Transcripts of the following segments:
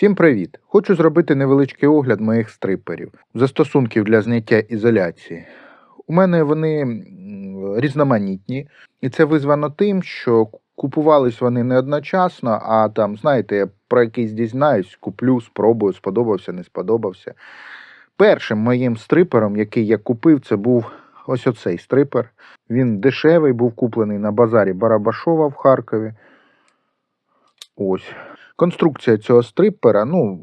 Всім привіт! Хочу зробити невеличкий огляд моїх стриперів, застосунків для зняття ізоляції. У мене вони різноманітні, і це визвано тим, що купувались вони не одночасно, а там, знаєте, я про якийсь дізнаюсь, куплю, спробую, сподобався, не сподобався. Першим моїм стрипером, який я купив, це був ось оцей стрипер. Він дешевий, був куплений на базарі Барабашова в Харкові. Ось. Конструкція цього стрипера, ну,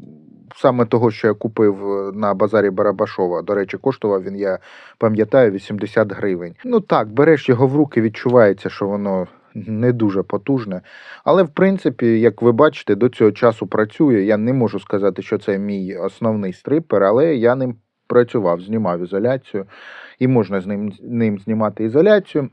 саме того, що я купив е, на базарі Барабашова. До речі, коштував він, я пам'ятаю, 80 гривень. Ну так, береш його в руки, відчувається, що воно не дуже потужне. Але, в принципі, як ви бачите, до цього часу працює. Я не можу сказати, що це мій основний стрипер, але я ним працював, знімав ізоляцію, і можна з ним, ним знімати ізоляцію.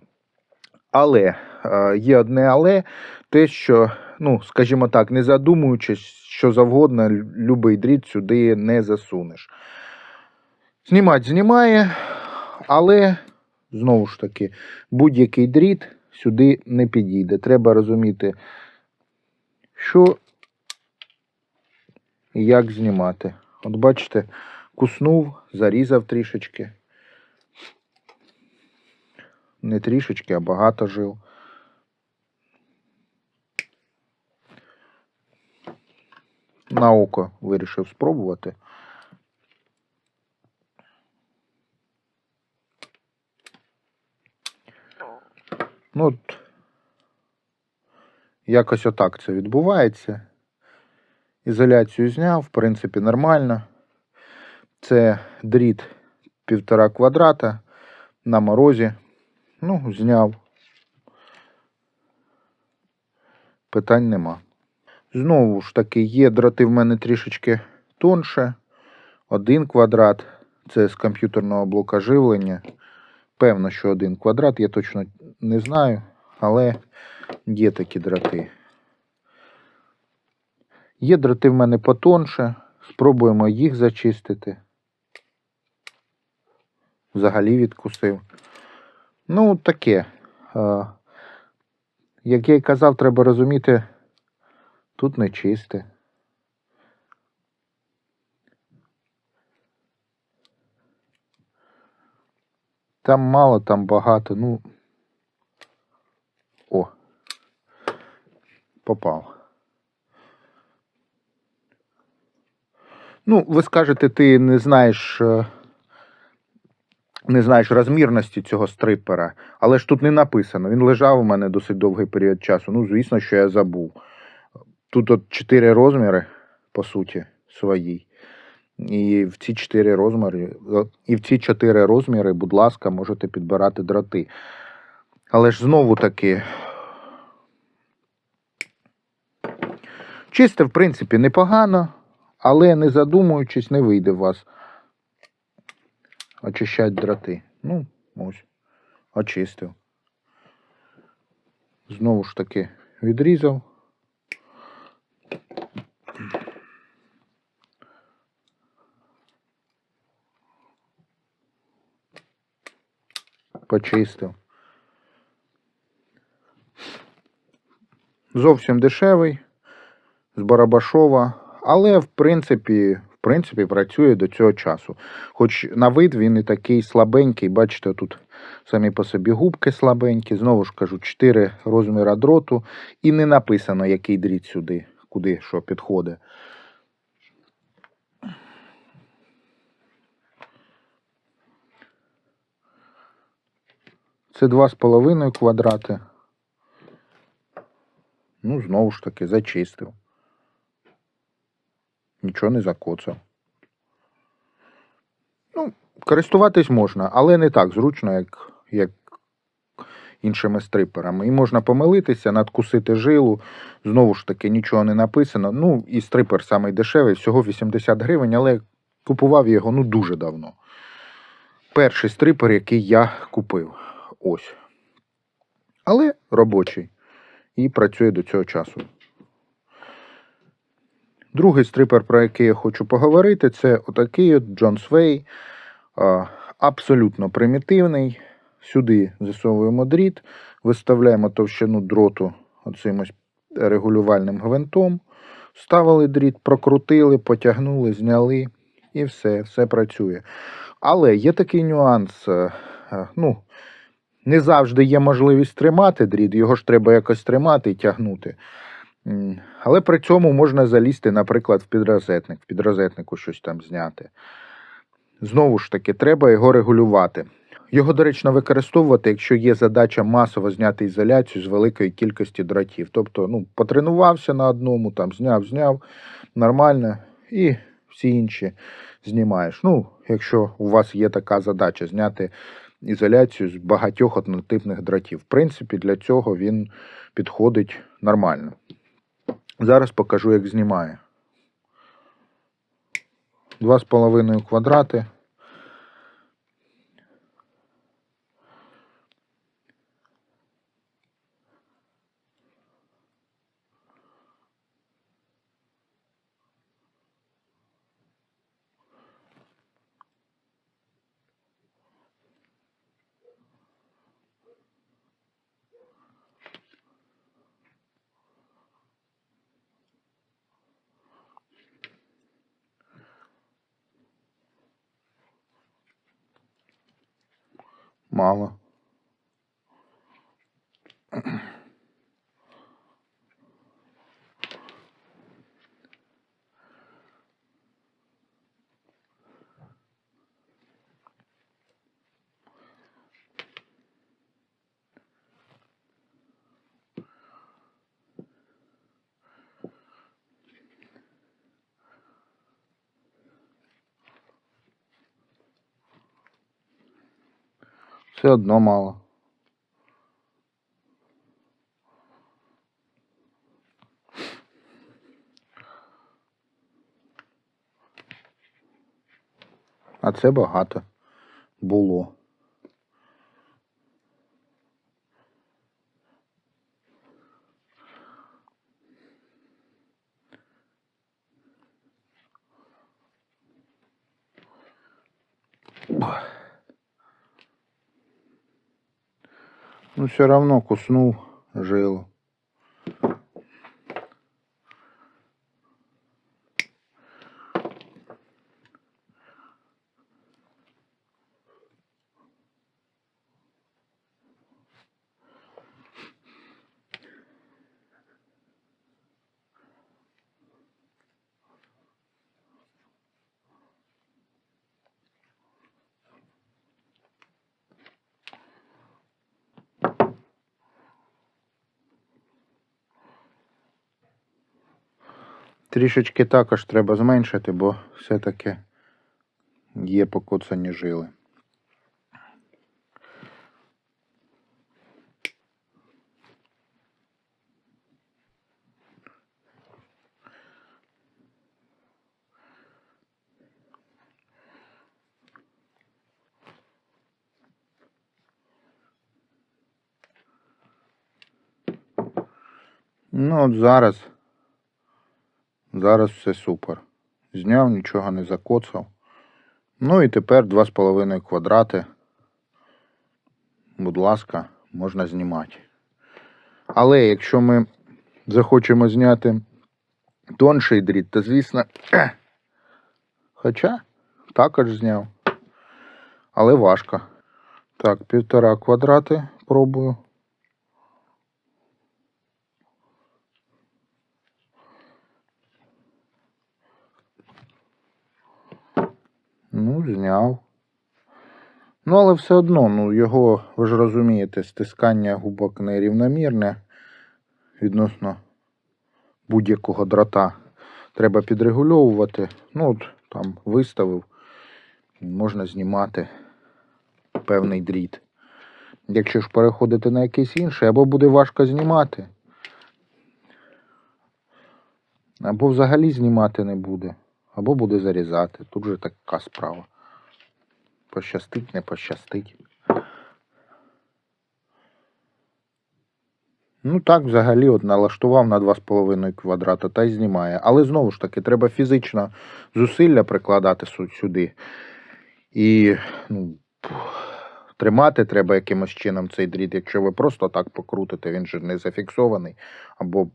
Але е, є одне але, те, що, ну, скажімо так, не задумуючись, що завгодно, любий дріт сюди не засунеш. Знімати знімає, але знову ж таки, будь-який дріт сюди не підійде. Треба розуміти, що і як знімати. От бачите, куснув, зарізав трішечки. Не трішечки, а багато жив. На око вирішив спробувати. Ну, от, якось отак це відбувається. Ізоляцію зняв, в принципі, нормально. Це дріт півтора квадрата на морозі. Ну, зняв. Питань нема. Знову ж таки, є дроти в мене трішечки тонше. Один квадрат. Це з комп'ютерного блока живлення. Певно, що один квадрат, я точно не знаю, але є такі дроти. Є дроти в мене потонше. Спробуємо їх зачистити. Взагалі відкусив. Ну, таке. Е, Як я й казав, треба розуміти, тут не чисте. Там мало, там багато. Ну. О. Попав. Ну, ви скажете, ти не знаєш. Не знаєш розмірності цього стрипера, але ж тут не написано. Він лежав у мене досить довгий період часу. Ну, звісно, що я забув. Тут от чотири розміри, по суті, свої. І в ці чотири розміри, і в ці чотири розміри, будь ласка, можете підбирати дроти. Але ж знову таки. Чисте, в принципі, непогано, але не задумуючись, не вийде у вас очищати дроти. Ну, ось, очистив. Знову ж таки відрізав. Почистив. Зовсім дешевий з Барабашова, але в принципі, принципі працює до цього часу. Хоч на вид він і такий слабенький, бачите, тут самі по собі губки слабенькі, знову ж кажу, 4 розміра дроту, і не написано, який дріт сюди, куди що підходить. Це 2,5 квадрати. Ну, знову ж таки, зачистив. Нічого не закоцав. Ну, користуватись можна, але не так зручно, як, як іншими стриперами. І можна помилитися, надкусити жилу. Знову ж таки, нічого не написано. Ну, і стрипер самий дешевий, всього 80 гривень, але купував його ну дуже давно. Перший стрипер, який я купив. Ось. Але робочий. І працює до цього часу. Другий стрипер, про який я хочу поговорити, це отакий от Sway. А, Абсолютно примітивний. Сюди засовуємо дріт, виставляємо товщину дроту оцим регулювальним гвинтом. Ставили дріт, прокрутили, потягнули, зняли і все, все працює. Але є такий нюанс. е, е, Ну, не завжди є можливість тримати дріт, його ж треба якось тримати і тягнути. Але при цьому можна залізти, наприклад, в підрозетник, в підрозетнику щось там зняти. Знову ж таки, треба його регулювати. Його доречно використовувати, якщо є задача масово зняти ізоляцію з великої кількості дротів. Тобто, ну, потренувався на одному, там зняв, зняв, нормально, і всі інші знімаєш. Ну, якщо у вас є така задача зняти ізоляцію з багатьох однотипних дротів. В принципі, для цього він підходить нормально. Зараз покажу, як знімає. Два з половиною квадрати. Мало. Все одно мало. А це багато було. Ну, все равно куснул жилу. Трішечки також треба зменшити, бо все-таки є покоцані жили. Ну, от зараз. Зараз все супер. Зняв, нічого не закоцав. Ну і тепер 2,5 квадрати. Будь ласка, можна знімати. Але якщо ми захочемо зняти тонший дріт, то звісно. Хоча також зняв. Але важко. Так, півтора квадрати пробую. Ну, зняв. Ну, але все одно, ну, його, ви ж розумієте, стискання губок нерівномірне відносно будь-якого дрота. Треба підрегульовувати. Ну, от там виставив, можна знімати певний дріт. Якщо ж переходити на якийсь інший, або буде важко знімати, або взагалі знімати не буде, або буде зарізати. Тут же така справа. Пощастить, не пощастить. Ну так, взагалі, от налаштував на 2,5 квадрата та й знімає. Але знову ж таки, треба фізично зусилля прикладати сюди. І ну, тримати треба якимось чином цей дріт. Якщо ви просто так покрутите, він же не зафіксований. Або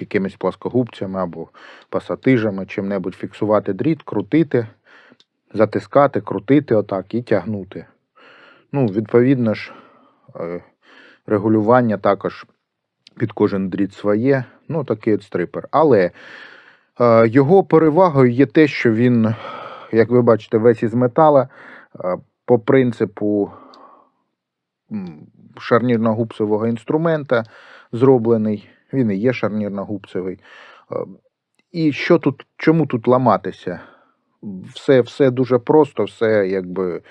якимись плоскогубцями або пасатижами, чим-небудь фіксувати дріт, крутити, затискати, крутити отак і тягнути. Ну, відповідно ж, е, регулювання також під кожен дріт своє. Ну, такий от стрипер. Але е, його перевагою є те, що він, як ви бачите, весь із метала е, по принципу шарнірно-гупсового інструмента зроблений. Він і є шарнірно-гупсовий. Е, І що тут, чому тут ламатися? Все, все дуже просто, все якби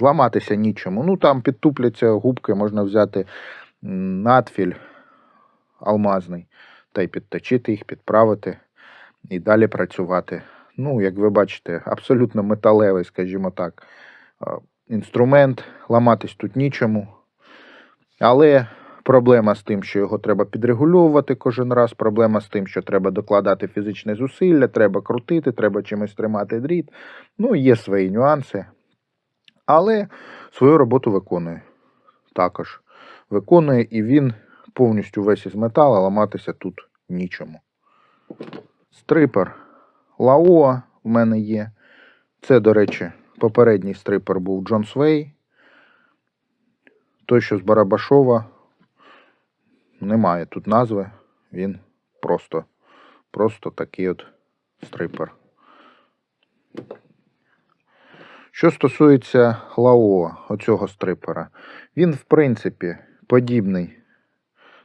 ламатися нічому. Ну там підтупляться губки, можна взяти надфіль алмазний та й підточити їх, підправити і далі працювати. Ну, як ви бачите, абсолютно металевий, скажімо так, е, інструмент, ламатись тут нічому. Але проблема з тим, що його треба підрегульовувати кожен раз, проблема з тим, що треба докладати фізичне зусилля, треба крутити, треба чимось тримати дріт. Ну, є свої нюанси. Але свою роботу виконує. Також виконує, і він повністю весь із металу, ламатися тут нічому. Стрипер Лаоа в мене є. Це, до речі, попередній стрипер був Джон Свей. Той, що з Барабашова. Немає тут назви. Він просто, просто такий от стрипер. Що стосується Лао, оцього стрипера, він, в принципі, подібний.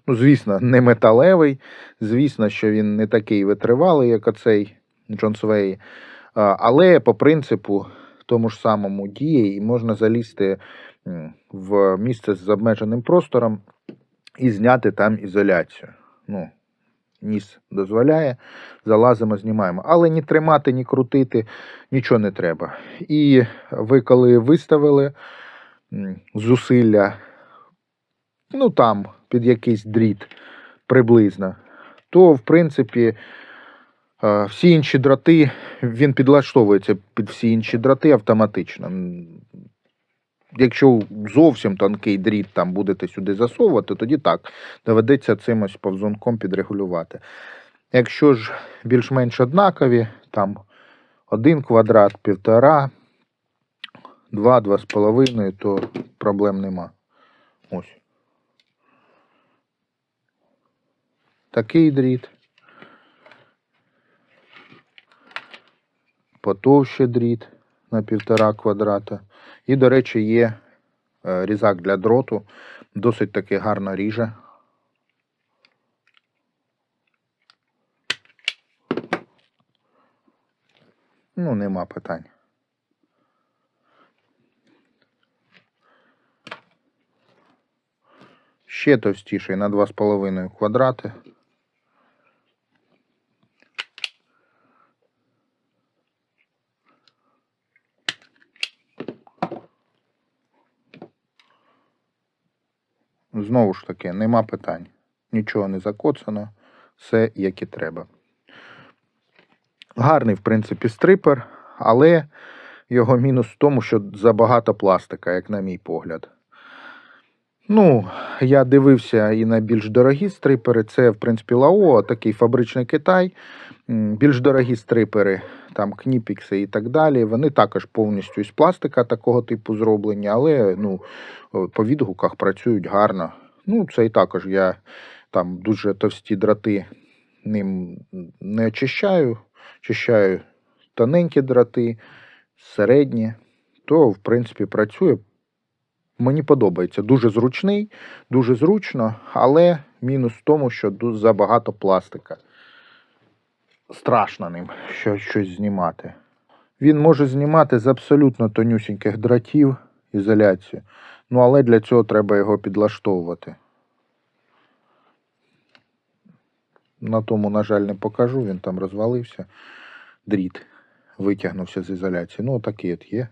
Ну, звісно, не металевий. Звісно, що він не такий витривалий, як оцей Джон Свей. Але по принципу тому ж самому діє, і можна залізти в місце з обмеженим простором і зняти там ізоляцію. Ну, ніс дозволяє, залазимо, знімаємо. Але ні тримати, ні крутити, нічого не треба. І ви, коли виставили зусилля, ну там під якийсь дріт приблизно, то в принципі е, всі інші дроти, він підлаштовується під всі інші дроти автоматично. Якщо зовсім тонкий дріт там будете сюди засовувати, тоді так, доведеться цим ось повзунком підрегулювати. Якщо ж більш-менш однакові, там один квадрат, півтора, два, два з половиною, то проблем нема. Ось. Такий дріт. Потовще дріт на півтора квадрата. І, до речі, є е, різак для дроту. Досить таки гарно ріже. Ну, нема питань. Ще товстіший на 2,5 квадрати. Знову ж таки, нема питань. Нічого не закоцано, все як і треба. Гарний, в принципі, стрипер, але його мінус в тому, що забагато пластика, як на мій погляд. Ну, я дивився і на більш дорогі стрипери. Це, в принципі, Лао, такий фабричний Китай. Більш дорогі стрипери, там кніпікси і так далі. Вони також повністю із пластика такого типу зроблені, але ну, по відгуках працюють гарно. Ну, це і також я там дуже товсті дроти ним не очищаю. Очищаю тоненькі дроти, середні, то, в принципі, працює. Мені подобається. Дуже зручний, дуже зручно, але мінус в тому, що забагато пластика. Страшно ним що, щось знімати. Він може знімати з абсолютно тонюсіньких дротів ізоляцію. Ну, але для цього треба його підлаштовувати. На тому, на жаль, не покажу, він там розвалився. Дріт витягнувся з ізоляції. Ну, отакий от є.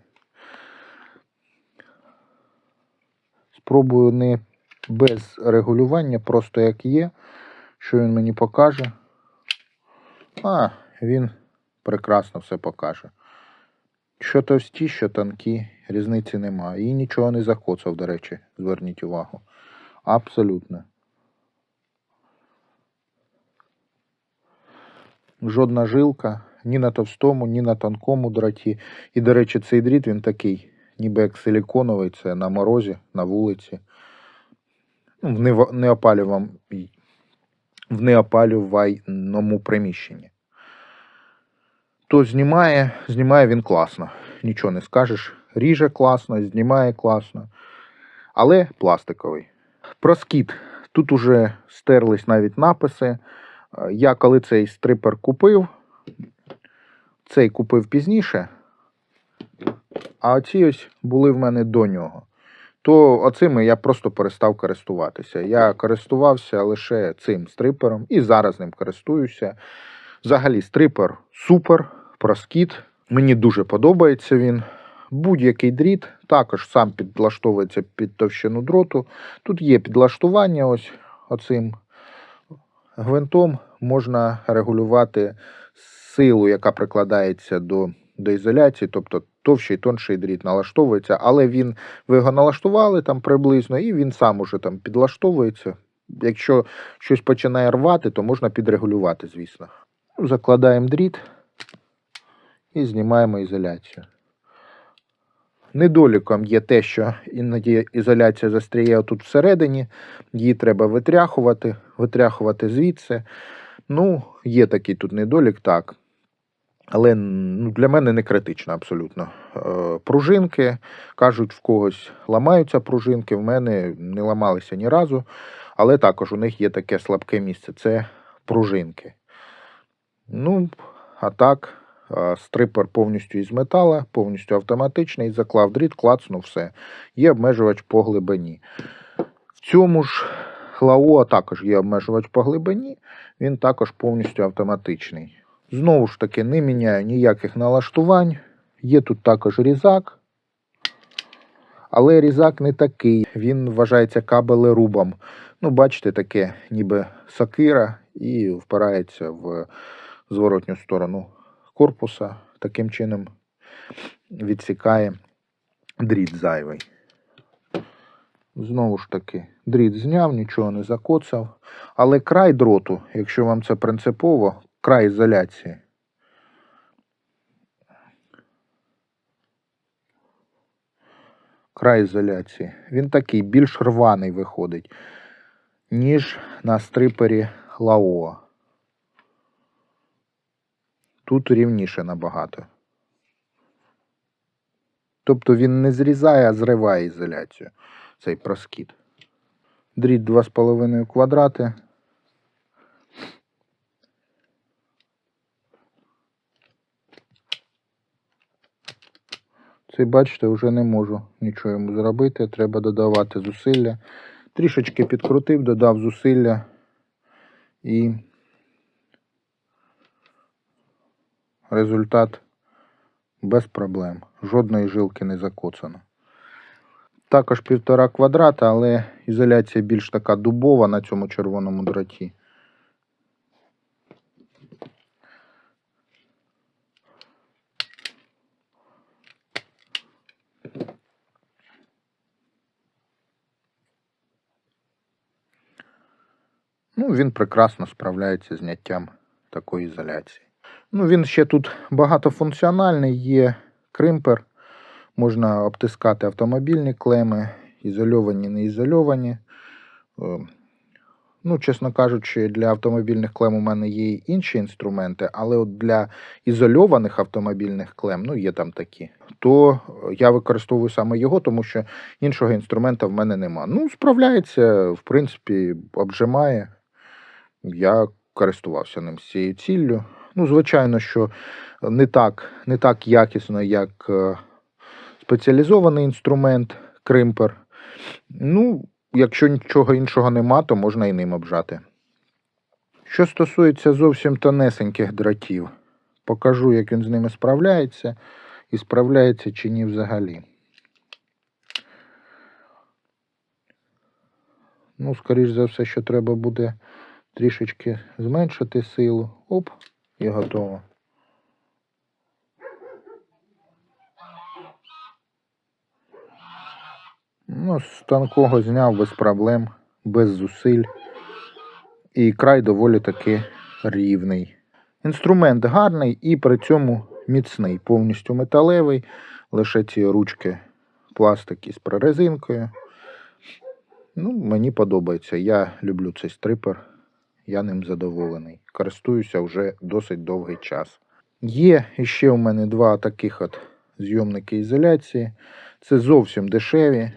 Спробую не без регулювання, просто як є, що він мені покаже. А, він прекрасно все покаже. Що товсті, що тонкі, різниці немає. І нічого не закоцав, до речі, зверніть увагу. Абсолютно. Жодна жилка, ні на товстому, ні на тонкому драті. І, до речі, цей дріт він такий, ніби як силіконовий, це на морозі, на вулиці. Ну, в неопалювам- в неопалювальному приміщенні. То знімає, знімає він класно. Нічого не скажеш. Ріже класно, знімає класно. Але пластиковий. Про скіт. Тут уже стерлись навіть написи. Е, Я коли цей стрипер купив, цей купив пізніше, а оці ось були в мене до нього. То оцими я просто перестав користуватися. Я користувався лише цим стрипером і зараз ним користуюся. Взагалі, стрипер супер, проскіт. Мені дуже подобається він. Будь-який дріт також сам підлаштовується під товщину дроту. Тут є підлаштування ось оцим гвинтом можна регулювати силу, яка прикладається до, до ізоляції, тобто товщий тонший дріт налаштовується, але він ви його налаштували там приблизно, і він сам уже там підлаштовується. Якщо щось починає рвати, то можна підрегулювати, звісно. Ну, Закладаємо дріт і знімаємо ізоляцію. Недоліком є те, що іноді ізоляція застряє тут всередині, її треба витряхувати, витряхувати звідси. Ну, є такий тут недолік, так. Але ну, для мене не критично абсолютно. Е, пружинки, кажуть, в когось ламаються пружинки, в мене не ламалися ні разу. Але також у них є таке слабке місце це пружинки. Ну, а так, е, стрипер повністю із метала, повністю автоматичний, заклав дріт, клацнув все. Є обмежувач по глибині. В цьому ж Лао також є обмежувач по глибині, він також повністю автоматичний. Знову ж таки, не міняю ніяких налаштувань. Є тут також різак. Але різак не такий, він вважається кабелерубом. Ну, бачите, таке, ніби сокира, і впирається в зворотню сторону корпуса. Таким чином відсікає дріт зайвий. Знову ж таки, дріт зняв, нічого не закоцав. Але край дроту, якщо вам це принципово, край ізоляції. Край ізоляції. Він такий більш рваний виходить, ніж на стрипері Лаоа. Тут рівніше набагато. Тобто він не зрізає, а зриває ізоляцію. Цей проскіт. Дріт 2,5 квадрати. Цей, бачите, вже не можу нічого йому зробити. Треба додавати зусилля. Трішечки підкрутив, додав зусилля і результат без проблем. Жодної жилки не закоцано. Також півтора квадрата, але ізоляція більш така дубова на цьому червоному дроті. Ну, він прекрасно справляється з зняттям такої ізоляції. Ну, він ще тут багатофункціональний, є кримпер, можна обтискати автомобільні клеми, ізольовані, не ізольовані. Е, Ну, чесно кажучи, для автомобільних клем у мене є інші інструменти, але от для ізольованих автомобільних клем, ну є там такі, то я використовую саме його, тому що іншого інструмента в мене нема. Ну, справляється, в принципі, обжимає. Я користувався ним з цією ціллю. Ну, звичайно, що не так, не так якісно, як е, спеціалізований інструмент, кримпер. Ну, якщо нічого іншого нема, то можна і ним обжати. Що стосується зовсім тонесеньких дротів, покажу, як він з ними справляється, і справляється чи ні взагалі. Ну, скоріш за все, що треба буде трішечки зменшити силу. Оп, і готово. Ну, з тонкого зняв без проблем, без зусиль. І край доволі таки рівний. Інструмент гарний і при цьому міцний, повністю металевий, лише ці ручки пластик із прорезинкою. Ну, мені подобається. Я люблю цей стрипер, я ним задоволений. Користуюся вже досить довгий час. Є ще у мене два таких от зйомники ізоляції. Це зовсім дешеві,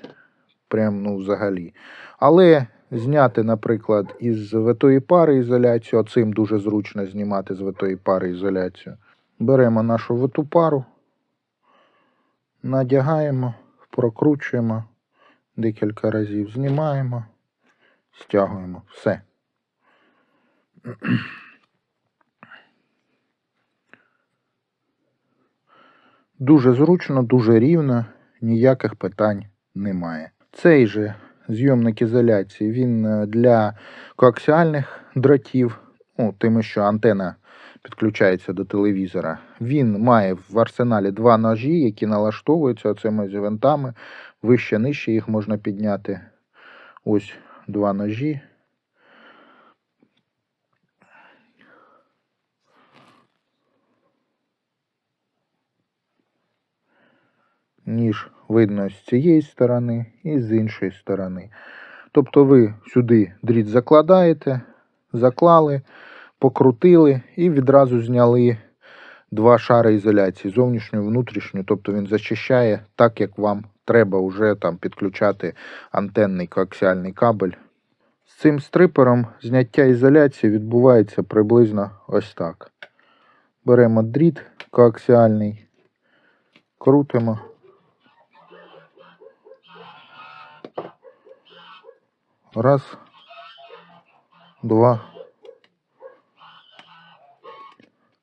прям ну взагалі. Але зняти, наприклад, із витої пари ізоляцію, а цим дуже зручно знімати з витої пари ізоляцію. Беремо нашу виту пару, надягаємо, прокручуємо декілька разів, знімаємо, стягуємо. Все. Дуже зручно, дуже рівно, ніяких питань немає. Цей же зйомник ізоляції він е, для коаксіальних дротів, ну, тим, що антена підключається до телевізора. Він має в арсеналі два ножі, які налаштовуються цими винтами. Вище, нижче їх можна підняти. Ось два ножі. Ніж видно з цієї сторони і з іншої сторони. Тобто ви сюди дріт закладаєте, заклали, покрутили і відразу зняли два шари ізоляції, зовнішню, і внутрішню. Тобто він зачищає так, як вам треба вже там підключати антенний коаксіальний кабель. З цим стрипером зняття ізоляції відбувається приблизно ось так. Беремо дріт коаксіальний, крутимо. Раз, два,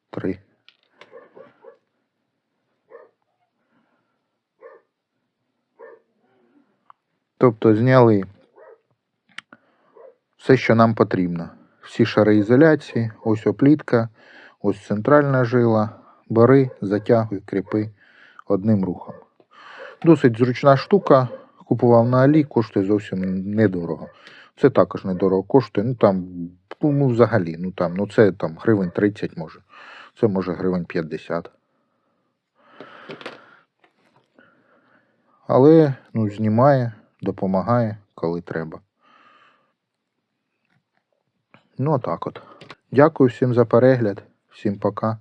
три. Тобто зняли все, що нам потрібно. Всі шари ізоляції, ось оплітка, ось центральна жила, бери, затягуй, кріпи одним рухом. Досить зручна штука. Купував на Алі, коштує зовсім недорого. Це також недорого коштує. Ну там, ну, взагалі, ну там, ну це там гривень 30 може. Це може гривень 50. Але ну, знімає, допомагає, коли треба. Ну, отак от. Дякую всім за перегляд. Всім пока.